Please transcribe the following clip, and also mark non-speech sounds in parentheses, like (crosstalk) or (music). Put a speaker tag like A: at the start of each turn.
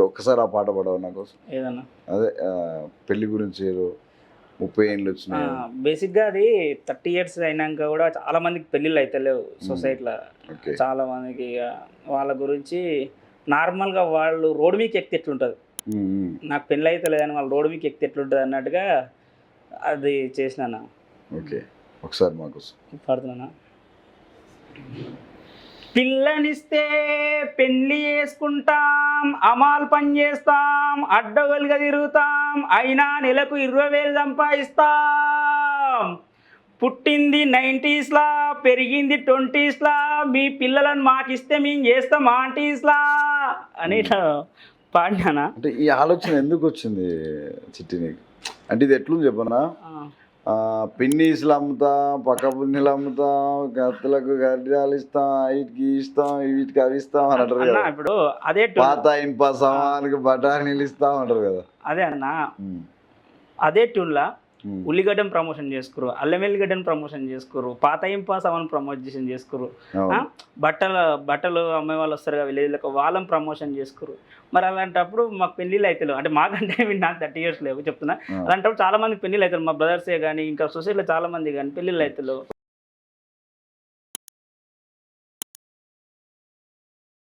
A: ఒక్కసారి ఆ పాట పాడవు నా కోసం?
B: ఏదన్నా?
A: అదే పెళ్ళి గురించి ఏదో ముప్పై ఏళ్ళు వచ్చినాయి.
B: బేసిక్గా అది థర్టీ ఇయర్స్ అయినాక కూడా చాలా మందికి పెళ్ళిళ్ళు అయితే లేవు సొసైటీలో. చాలా మందికి వాళ్ళ గురించి నార్మల్గా వాళ్ళు రోడ్డు మీకు ఎక్కితే ఎట్లుంటుంది. నాకు పెళ్ళి అయితే లేదని వాళ్ళు రోడ్డు మీకు ఎక్కితే ఎట్లుంటుంది అన్నట్టుగా అది చేసినాను?
A: ఓకే. ఒకసారి మా కోసం.
B: పాడుతున్నా పిల్లనిస్తే పెళ్ళి చేసుకుంటాం అమాల్ పని చేస్తాం అడ్డగోలుగా తిరుగుతాం అయినా నెలకు ఇరవై వేలు సంపాదిస్తాం. పుట్టింది నైంటీస్లా పెరిగింది ట్వంటీస్లా మీ పిల్లలను మాకిస్తే మేము చేస్తాం ఆంటీస్లా అని ఇట్లా పాడినానా?
A: అంటే ఈ ఆలోచన ఎందుకు వచ్చింది చిట్టి నీకు అంటే ఇది ఎట్లుంది చెప్పనా? పిన్నీసులు అమ్ముతాం పక్క పున్నీలు అమ్ముతాం కత్తులకు గడ్డాలు ఇస్తాం వీటికి ఇస్తాం వీటికి అవి ఇస్తాం అని అంటారు కదా.
B: ఇప్పుడు అదే
A: పాత ఇనుప సామాన్కి బఠానీలు ఇస్తాం అంటారు కదా.
B: అదే అన్న అదే ట్యూన్లా
A: ఉమ్,
B: ఉల్లిగడ్డను ప్రమోషన్ చేసుకోరు అల్లం వెల్లిగడ్డను ప్రమోషన్ చేసుకోరు పాత ఇంపాస్ అవన్నీ ప్రమోషన్ చేసుకోరు? బట్టలు బట్టలు అమ్మే వాళ్ళు వస్తారు విలేజ్లకు వాళ్ళని ప్రమోషన్ చేసుకోరు. మరి అలాంటప్పుడు మాకు పెళ్ళిళ్ళు అయితే లేవు అంటే మాకంటే (laughs) నాకు థర్టీ ఇయర్స్ లేవు చెప్తున్నా. అలాంటప్పుడు చాలా మంది పెళ్ళిళ్ళు అవుతారు మా బ్రదర్సే కానీ ఇంకా సొసైటీలో చాలా మంది కానీ పెళ్ళిళ్ళు అయితే లేవు